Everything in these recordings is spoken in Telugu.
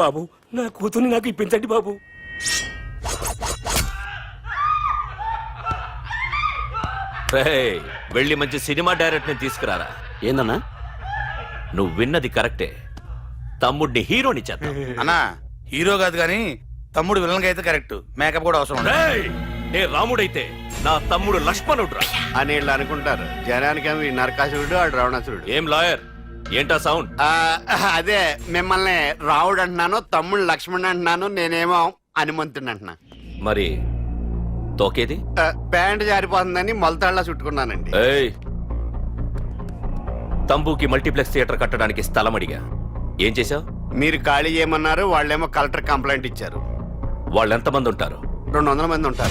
బాబు నా కూతుర్ని నాకు ఇప్పించండి బాబు. రేయ్, వెళ్ళి మంచి సినిమా డైరెక్ట్ని తీసుకురారా. ఏందన్నా? నువ్వు విన్నది కరెక్టే. తమ్ముడిని హీరోని చేద్దాం. అన్నా హీరో కాదు కానీ తమ్ముడు విలన్ అయితే కరెక్ట్. మేకప్ కూడా అవసరం ఉండదు. రేయ్, నే రాముడైతే నా తమ్ముడు లక్ష్మణుడు అని వీళ్ళు అనుకుంటారు. జనానికేమో ఈ నరకాసురుడు ఆడు రావణాసురుడు. ఏం లాయర్? ఏంటా సౌండ్? ఆ, అదే మిమ్మల్ని రావుడు అంటున్నాను తమ్ముడు లక్ష్మణ్ అంటున్నాను నేనేమో హనుమంతుడు అంటున్నా. మరి తోకేది? ఆ, ప్యాంట్ జారిపోతుందని మొలతాళ్ళ చుట్టుకున్నానండి. ఏయ్! తంబుకి మల్టీప్లెక్స్ థియేటర్ కట్టడానికి స్థలం అడిగా. ఏం చేశావు? మీరు ఖాళీ చేయమన్నారు వాళ్ళేమో కలెక్టర్ కంప్లైంట్ ఇచ్చారు. వాళ్ళు ఎంతమంది ఉంటారు? రెండు వందల మంది ఉంటారు.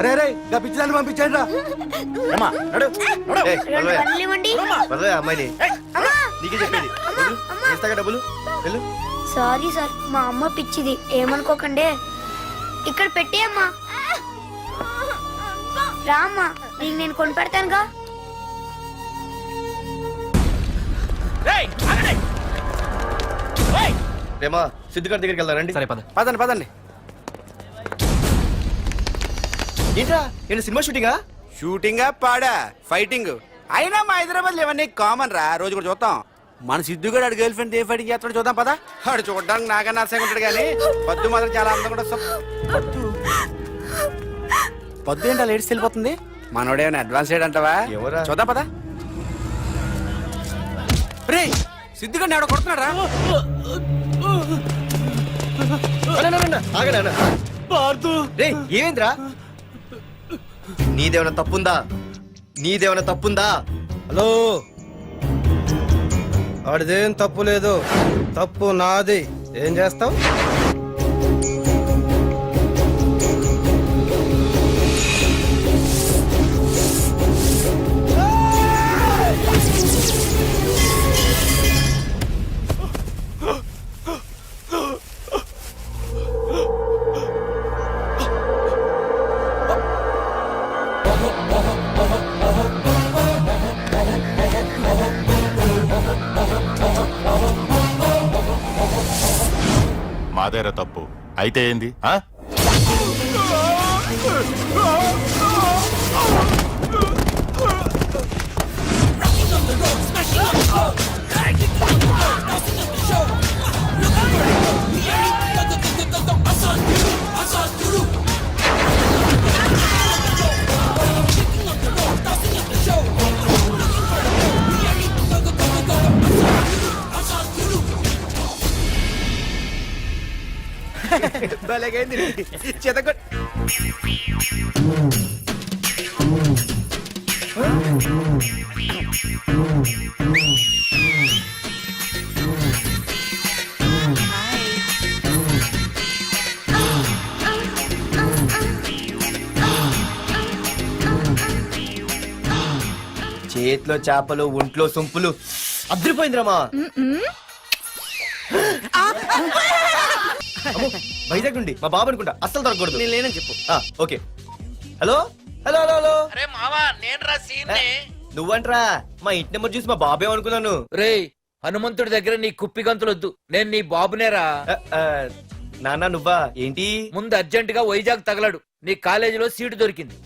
అరే రే గా పిచ్చిదాన్ని పంపించండి రా. నడు, నడు. ఏయ్, వదలవయ్యా. వదలవయ్యా అమ్మాయిని. నీకే చెప్పేది. ఇస్తాగా డబ్బులు. వెళ్ళు. సారీ సార్ మా అమ్మ పిచ్చిది. ఏమనుకోకండి. ఇక్కడ పెట్టేయమ్మా. రామ్మా నీకు నేను కొని రేమా సిద్ధిగాడి దగ్గరికి వెళ్దాం రండి. సరే పద. పదండి పదండి. ఏంట్రా ఏంటి సినిమా షూటింగా? షూటింగ్ పాడా ఫైటింగ్. అయినా మా హైదరాబాద్లో ఇవన్నీ కామన్ రా రోజు కూడా చూద్దాం. మన సిద్ధు గారు గర్ల్ ఫ్రెండ్ ఏ ఫైటింగ్ చేస్తాడో చూద్దాం పదా. ఆడు చూడడానికి నాకన్నా అసహ్యంగా ఉంటాడు కానీ పద్దు మాత్రం చాలా అందంగా కూడా పద్దు పద్దు ఏంటో లేడీస్ వెళ్ళిపోతుంది? మనోడేమైనా అడ్వాన్స్ అంటావా? ఎవరా? చూద్దాం పదా. రే సిద్ధు గారిని ఎవడో కొడుతున్నాడు రే ఏమైందిరా? నీదేమైనా తప్పుందా? నీదేమైనా తప్పుందా? హలో. ఆడిదేం తప్పు లేదు. తప్పు నాది. ఏం చేస్తావు? అయితే ఏంది చెతకొ చేతిలో చేపలు ఒంట్లో సొంపులు. అద్దరిపోయిందిరామా. వైజాగ్ నుండి మా బాబు అనుకుంటా. అస్సలు దొరకకూడదు. నేను లేనని చెప్పు. Okay. Hello? Hello hello hello? అరే మావా నేను రా సీన్ నువ్వంట్రా మా ఇంటి నెంబర్ చూసి మా బాబే అనుకున్నాను. రే హనుమంతుడి దగ్గర నీ కుప్పి గంతులొద్దు. నేను నీ బాబునేరా. నాన్న నువ్వా? ఏంటి? ముందు అర్జెంట్గా వైజాగ్ తగలడు. నీ కాలేజీలో సీటు దొరికింది.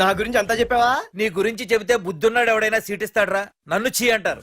నా గురించి అంతా చెప్పావా? నీ గురించి చెబితే బుద్ధున్నాడు ఎవడైనా సీట్ ఇస్తాడ్రా నన్ను చీ అంటారు.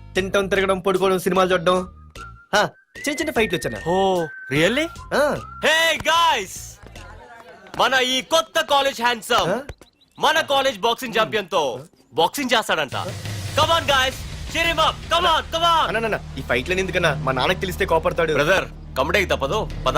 తింటం తిరగడం పడుకోవడం సినిమాలు చూడడం. చిన్న చిన్న ఫైట్లు వచ్చానా. Oh really? Hey guys! మన ఈ కొత్త కాలేజ్ హ్యాండ్సమ్ Huh? మన కాలేజ్ బాక్సింగ్ ఛాంపియన్తో బాక్సింగ్ చేస్తాడంట. Come on guys cheer him up! Come on come on అన్న, అన్న, ఈ ఎందుకన్నా? మా నాన్నకి తెలిస్తే కోపడతాడు. బ్రదర్ కమడేకి తప్పదు. పద.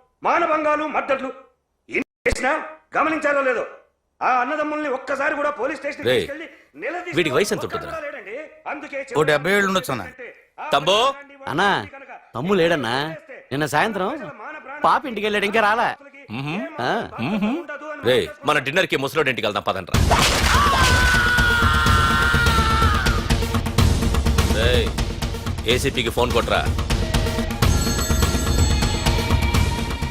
మానభంగాలు మద్దతులు ఇన్ని చేసినా గమనించారో లేదో ఆ అన్నదమ్ముల్ని ఒక్కసారి కూడా పోలీస్ స్టేషన్ రేయ్, వీడికి వయసు ఎంత ఒక్కడు ఉంటుందిరా? కూడా లేడండి. అందుకే ఓ డెబ్బై ఏళ్ళు ఉండొచ్చు అన్న. తమ్ముడు? అన్నా, తమ్ము లేడన్నా. నిన్న సాయంత్రం పాప ఇంటికి వెళ్ళాడు ఇంకా రాలా ఆ, రే మన డిన్నర్కి ముసలోడి ఇంటికి వెళ్దాం పదండ్రా రేయ్, ఏసీపీకి ఫోన్ కొట్రా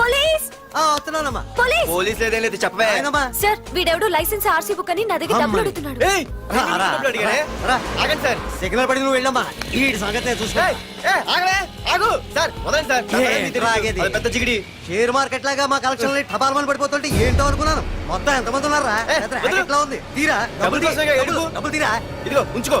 పోలీస్! వస్తున్నానమ్మా. పోలీస్! పోలీస్ లేదేం లేదు చెప్పవే. ఆయనమ్మా. సార్ వీడెవడో లైసెన్స్ ఆర్సీ బుక్ అని నా దగ్గర డబ్బులు అడుగుతున్నాడు. ఏయ్, రా, రా, డబ్బులు అడిగానే? రా. ఆగండి సార్. సిగ్నల్ పడి నువ్వు వెళ్ళమ్మా. ఈ సంగతి చూసుకో ఏయ్, ఏయ్, ఆగలే ఆగు. సార్ వదండి సార్. నా పని మీకు తెలుసు. ఆగేది? అది పెద్ద జిగిడి. షేర్ మార్కెట్ లాగా మా కలెక్షన్ టపాల్ మన పడిపోతుంటే ఏంటో అనుకున్నాను. మొత్తం ఎంతమంది ఉన్నారా? ఏ, వదిలు. ఉంది. తీరా. డబ్బులు తీ. కోసమేగా డబ్బులు, ఎడుగు. డబ్బులు తీరా? ఇదిగో ఉంచుకో.